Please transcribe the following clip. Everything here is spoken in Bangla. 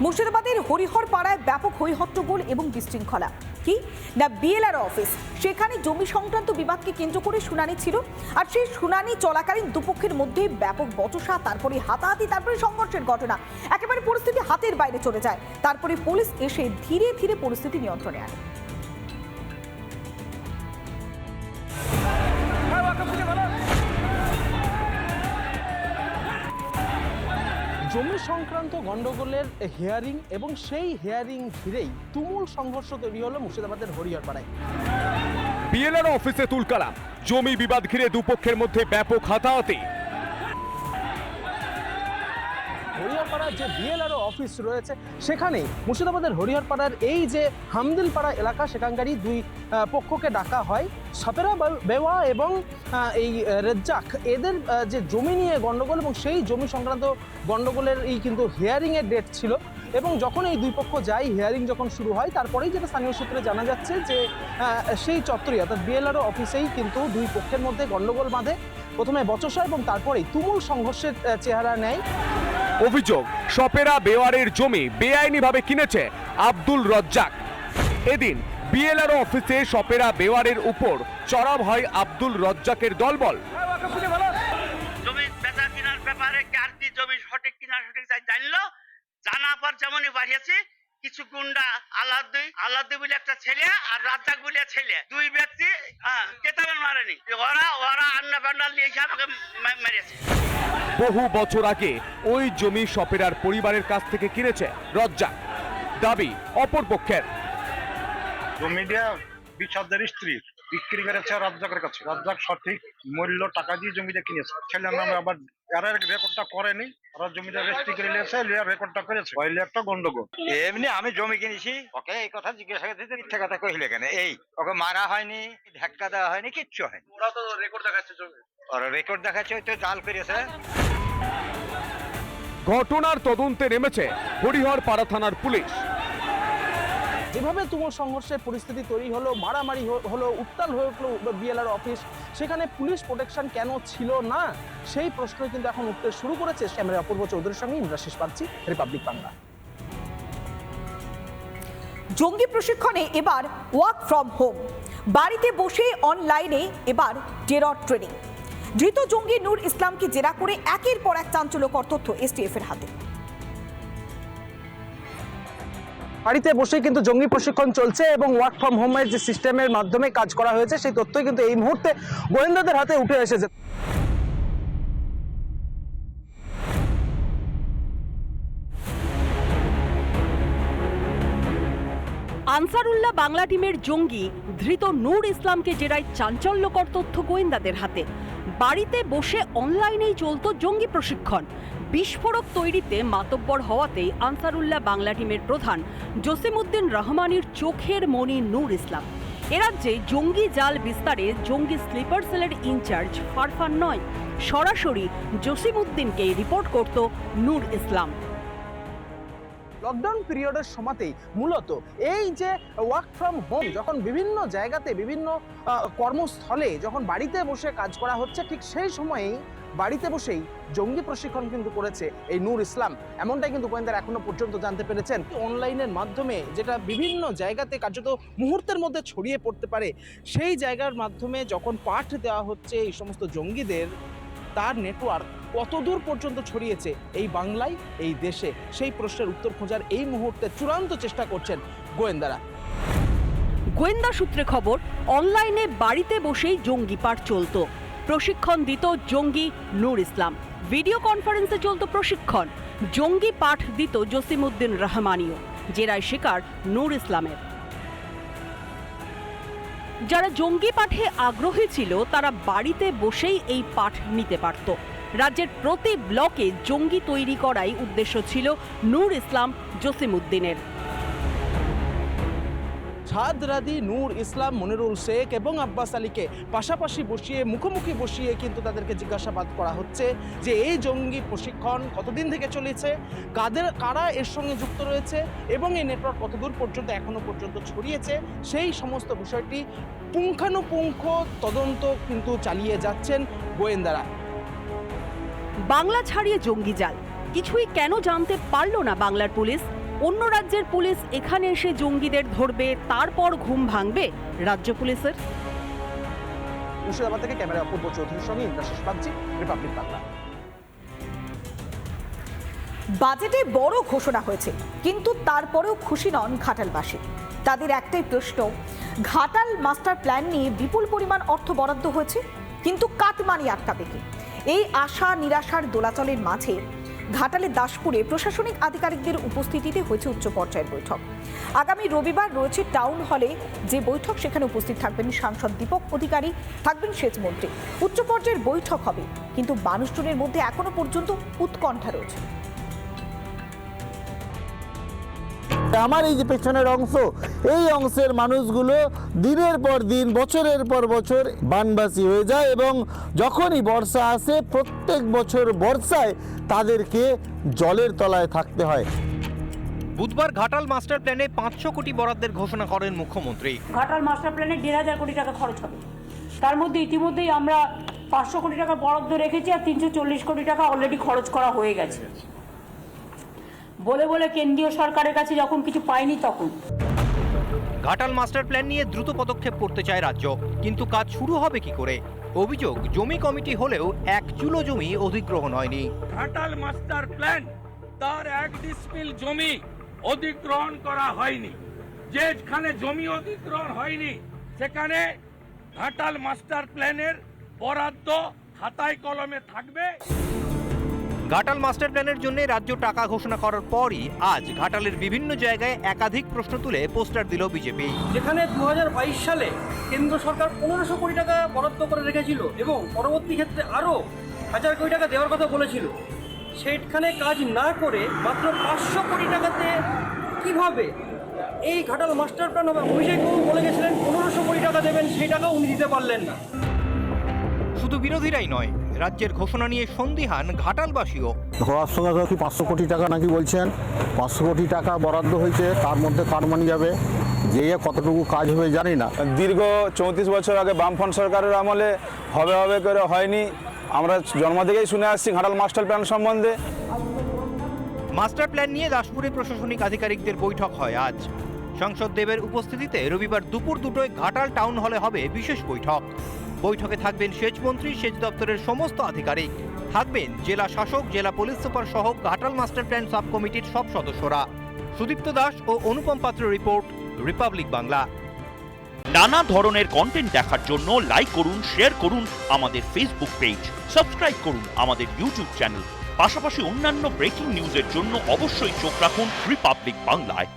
মুর্শিদাবাদের হরিহর পাড়ায় ব্যাপক হৈহট্টগোল এবং বিশৃঙ্খলা। কি? না বিএলআর অফিস সেখানে জমি সংক্রান্ত বিবাদকে কেন্দ্র করে শুনানি ছিল। আর সেই শুনানি চলাকালীন দুপক্ষের মধ্যে ব্যাপক বচসা, তারপরে হাতাহাতি, তারপরে সংঘর্ষের ঘটনা। একেবারে পরিস্থিতি হাতের বাইরে চলে যায়। তারপরে পুলিশ এসে ধীরে ধীরে পরিস্থিতি নিয়ন্ত্রণে আনে। জমি সংক্রান্ত গণ্ডগোলের হেয়ারিং এবং সেই হেয়ারিং ঘিরেই তুমুল সংঘর্ষ তৈরি হলো মুর্শিদাবাদের হরিহরপাড়ায়। বিএলআর অফিসে তুলকালাম। জমি বিবাদ ঘিরে দুপক্ষের মধ্যে ব্যাপক হাতাহাতি। হরিহরপাড়ার যে বিএলআরও অফিস রয়েছে সেখানে মুর্শিদাবাদের হরিহরপাড়ার এই যে হামদিলপাড়া এলাকা, সেখানকারই দুই পক্ষকে ডাকা হয়। সাপেরা বেওয়া এবং এই রেজ্জাক, এদের যে জমি নিয়ে গণ্ডগোল এবং সেই জমি সংক্রান্ত গণ্ডগোলের এই কিন্তু হিয়ারিংয়ের ডেট ছিল এবং যখন এই দুই পক্ষ যায় হিয়ারিং যখন শুরু হয়, তারপরেই যেটা স্থানীয় সূত্রে জানা যাচ্ছে যে সেই চত্বরে অর্থাৎ বিএলআরও অফিসেই কিন্তু দুই পক্ষের মধ্যে গণ্ডগোল বাঁধে। প্রথমে বচসা এবং তারপরেই তুমুল সংঘর্ষের চেহারা নেয়। অভিযোগ, সপেরা বেওয়ারের জমি বেআইনিভাবে কিনেছে আব্দুল রজ্জাক। এদিন বিএলআর অফিসে সপেরা বেওয়ারের উপর চড়াব হয় আব্দুল রজ্জাকের দলবল। জমি সঠিক জানার পর যেমনই বাড়িয়েছি কিছু গুন্ডা বলে একটা ছেলে আর রাজ্জাক বলে ছেলে। দুই ব্যক্তি হ্যাঁ মারেনি। ওরা ওরা আন্না নিয়ে এসে আমাকে মেরেছে। বহু বছর আগে ওই জমি সপেরার পরিবারের কাছ থেকে কিনেছে রজ্জাক। দাবি অপর পক্ষের। জমিটা বিশাদের স্ত্রীর। বিক্রি করেছে রাজ্জাকের কাছে রাজ্জাক সঠিক মূল্য টাকা দিয়ে জমিটা কিনেছে। ছেলে নামে আবার এরা রেকর্ডটা করেনি। ওরা জমিটা রেজিস্ট্রি করে নিয়েছে লিয়ার রেকর্ডটা করেছে। হইলে একটা গন্ডগোল। এমনি আমি জমি কিনেছি। ওকে এই কথা জিজ্ঞাসা করতে মিথ্যা কথা কহিলে কেন? এই ওকে মারা হয়নি ধাক্কা দেওয়া হয়নি কিচ্ছু হয়নি। ওরা তো রেকর্ড দেখাচ্ছে জমি ওরা রেকর্ড দেখাচ্ছে ওই তো জাল করেছে। ঘটনার তদন্তে নেমেছে হরিহর পাড়া থানার পুলিশ। যেভাবে তুমুল সংঘর্ষের পরিস্থিতি তৈরি হলো, মারামারি হলো, উত্তাল হয়ে উঠল বিএলআর অফিস সেখানে পুলিশ প্রোটেকশন কেন ছিল না? সেই প্রশ্ন কিন্তু এখন উঠতে শুরু করেছে ক্যামেরা অপূর্ব চৌধুরীর সঙ্গে ইন্দ্রাশিস পাচ্ছি রিপাবলিক বাংলা জঙ্গি প্রশিক্ষণে এবার ওয়ার্ক ফ্রম হোম বাড়িতে বসে অনলাইনে এবার টেরর ট্রেনিং ধৃত জঙ্গি নূর ইসলামকে জেরা করে একের পর এক চাঞ্চল্যকর তথ্য এসটিএফ এর হাতে। বাড়িতে বসে কিন্তু জঙ্গি প্রশিক্ষণ চলছে এবং ওয়ার্ক ফ্রম হোমের যে সিস্টেমের মাধ্যমে কাজ করা হয়েছে, সেই তথ্যই কিন্তু এই মুহূর্তে গোয়েন্দাদের হাতে উঠে এসেছে। আনসারুল্লাহ বাংলা টিমের জঙ্গি ধৃত নূর ইসলামকে জেরায় চাঞ্চল্যকর তথ্য গোয়েন্দাদের হাতে। বাড়িতে বসে অনলাইনেই চলতো জঙ্গি প্রশিক্ষণ। বিস্ফোরক তৈরিতে মাতব্বর হওয়াতেই আনসারুল্লাহ বাংলা টিমের প্রধান জসিমউদ্দিন রহমানির চোখের মণি নূর ইসলাম। এ রাজ্যে জঙ্গি জাল বিস্তারে জঙ্গি স্লিপার সেলের ইনচার্জ ফারফান নয়। সরাসরি জসিমউদ্দিনকে রিপোর্ট করত নূর ইসলাম। লকডাউন পিরিয়ডের সময়তেই মূলত এই যে ওয়ার্ক ফ্রম হোম যখন বিভিন্ন জায়গাতে বিভিন্ন কর্মস্থলে যখন বাড়িতে বসে কাজ করা হচ্ছে, ঠিক সেই সময়েই বাড়িতে বসেই জঙ্গি প্রশিক্ষণ কিন্তু করেছে এই নূর ইসলাম। এমনটাই কিন্তু গোয়েন্দারা এখনও পর্যন্ত জানতে পেরেছেন। অনলাইনের মাধ্যমে যেটা বিভিন্ন জায়গাতে কার্যত মুহূর্তের মধ্যে ছড়িয়ে পড়তে পারে, সেই জায়গার মাধ্যমে যখন পাঠ দেওয়া হচ্ছে এই সমস্ত জঙ্গিদের, তার নেটওয়ার্ক কতদূর পর্যন্ত ছড়িয়েছে এই বাংলায়, এই দেশে? সেই প্রশ্নের উত্তর খোঁজার এই মুহূর্তে চূড়ান্ত চেষ্টা করছেন গোয়েন্দারা। গোয়েন্দা সূত্রে খবর, অনলাইনে বাড়িতে বসেই জঙ্গি পাঠ চলতো। প্রশিক্ষণ দিত জঙ্গি নূর ইসলাম। ভিডিও কনফারেন্সে চলত প্রশিক্ষণ। জঙ্গি পাঠ দিত জসিমউদ্দিন রহমানিও। জেরায় শিকার নূর ইসলামের। যারা জঙ্গি পাঠে আগ্রহী ছিল, তারা বাড়িতে বসেই এই পাঠ নিতে পারত। রাজ্যের প্রতি ব্লকে জঙ্গি তৈরি করাই উদ্দেশ্য ছিল নূর ইসলাম, জসিমউদ্দিনের। ছাদ রাদি নূর ইসলাম, মনিরুল শেখ এবং আব্বাস আলীকে পাশাপাশি বসিয়ে, মুখোমুখি বসিয়ে কিন্তু তাদেরকে জিজ্ঞাসাবাদ করা হচ্ছে যে এই জঙ্গি প্রশিক্ষণ কতদিন থেকে চলেছে, কাদের, কারা এর সঙ্গে যুক্ত রয়েছে এবং এই নেটওয়ার্ক কতদূর পর্যন্ত এখনও পর্যন্ত ছড়িয়েছে, সেই সমস্ত বিষয়টি পুঙ্খানুপুঙ্খ তদন্ত কিন্তু চালিয়ে যাচ্ছেন গোয়েন্দারা। বাংলা ছাড়িয়ে জঙ্গি জাল। কিছুই কেন জানতে পারল না বাংলার পুলিশ? অন্য রাজ্যের পুলিশ এখানে এসে জঙ্গিদের ধরবে তারপর ঘুম ভাঙবে রাজ্য পুলিশের। মুর্শিদাবাদ থেকে ক্যামেরা অপূর্ব চৌধুরীর সঙ্গে ইন্দ্রাশিস রিপাবলিক বাংলা। বাজেটে বড় ঘোষণা হয়েছে কিন্তু তারপরেও খুশি নন ঘাটালবাসী। তাদের একটাই প্রশ্ন ঘাটাল মাস্টার প্ল্যান নিয়ে বিপুল পরিমাণ অর্থ বরাদ্দ হয়েছে কিন্তু কাটমানি আটকাবে কি? এই আশা নিরাশার দোলাচলের মাঝে ঘাটালের দাসপুরে প্রশাসনিক আধিকারিকদের উপস্থিতিতে হয়েছে উচ্চ পর্যায়ের বৈঠক। আগামী রবিবার রয়েছে টাউন হলে যে বৈঠক, সেখানে উপস্থিত থাকবেন সাংসদ দীপক অধিকারী, থাকবেন সেচমন্ত্রী উচ্চ পর্যায়ের বৈঠক হবে, কিন্তু মানুষজনের মধ্যে এখনও পর্যন্ত উৎকণ্ঠা রয়েছে। আমার এই যে পেছনের অংশ এই অংশের মানুষগুলো দিনের পর দিন বছরের পর বছর বানবাসী হয়ে যায় এবং যখনই বর্ষা আসে প্রত্যেক বছর বর্ষায় তাদেরকে জলের তলায় থাকতে হয়। বুধবার ঘাটাল মাস্টার প্ল্যানে পাঁচশো কোটি বরাদ্দের ঘোষণা করেন মুখ্যমন্ত্রী। ঘাটাল মাস্টার প্ল্যানে দেড় হাজার কোটি টাকা খরচ হবে। তার মধ্যে ইতিমধ্যেই আমরা পাঁচশো কোটি টাকা বরাদ্দ রেখেছি আর তিনশো চল্লিশ কোটি টাকা অলরেডি খরচ করা হয়ে গেছে। বলে বলে কেন্দ্রীয় সরকারের কাছে যখন কিছু পাইনি তখন। ঘাটাল মাস্টার প্ল্যান নিয়ে দ্রুত পদক্ষেপ করতে চায় রাজ্য কিন্তু কাজ শুরু হবে কি করে? অভিযোগ জমি কমিটি হলেও এক চুলো জমি অধিগ্রহণ হয়নি। ঘাটাল মাস্টার প্ল্যান তার এক ডিসমিল জমি অধিগ্রহণ করা হয়নি। যেখানে জমি অধিগ্রহণ হয়নি সেখানে ঘাটাল মাস্টার প্ল্যানের বরাদ্দ খাতায় কলমে থাকবে। ঘাটাল মাস্টার প্ল্যানের জন্য রাজ্য টাকা ঘোষণা করার পরই আজ ঘাটালের বিভিন্ন জায়গায় একাধিক প্রশ্ন তুলে পোস্টার দিল বিজেপি। যেখানে দু হাজার বাইশ সালে কেন্দ্র সরকার পনেরোশো কোটি টাকা বরাদ্দ করে রেখেছিল এবং পরবর্তী ক্ষেত্রে আরও হাজার কোটি টাকা দেওয়ার কথা বলেছিল। সেখানে কাজ না করে মাত্র পাঁচশো কোটি টাকাতে কীভাবে এই ঘাটাল মাস্টার প্ল্যান হবে? অভিষেক বাবু বলে গেছিলেন পনেরোশো কোটি টাকা দেবেন সেই টাকা উনি দিতে পারলেন না। শুধু বিরোধীরাই নয় রাজ্যের ঘোষণা নিয়ে সন্দিহান ঘাটালবাসীও। কি পাঁচশো কোটি টাকা নাকি বলছেন? পাঁচশো কোটি টাকা বরাদ্দ হয়েছে তার মধ্যে কাটমানি যাবে? যে কতটুকু কাজ হবে জানি না। দীর্ঘ চৌত্রিশ বছর আগে বামফ্রন্ট সরকারের আমলে হবে হবে করে হয়নি। আমরা জন্ম থেকেই শুনে আসছি ঘাটাল মাস্টার প্ল্যান সম্বন্ধে। মাস্টার প্ল্যান নিয়ে দাসপুরে প্রশাসনিক আধিকারিকদের বৈঠক হয় আজ। সংসদ দেবের উপস্থিতিতে রবিবার দুপুর দুটোয় ঘাটাল টাউন হলে হবে বিশেষ বৈঠক। বৈঠকে থাকবেন সেচমন্ত্রী, সেচ দপ্তরের সমস্ত আধিকারিক। থাকবেন জেলা শাসক, জেলা পুলিশ সুপার সহ ঘাটাল মাস্টার প্ল্যান সাব কমিটির সব সদস্যরা। সুদীপ্ত দাস ও অনুপম পাত্র রিপোর্ট, রিপাবলিক বাংলা। নানা ধরনের কন্টেন্ট দেখার জন্য লাইক করুন শেয়ার করুন আমাদের ফেসবুক পেজ সাবস্ক্রাইব করুন আমাদের ইউটিউব চ্যানেল পাশাপাশি অন্যান্য ব্রেকিং নিউজের জন্য অবশ্যই চোখ রাখুন রিপাবলিক বাংলায়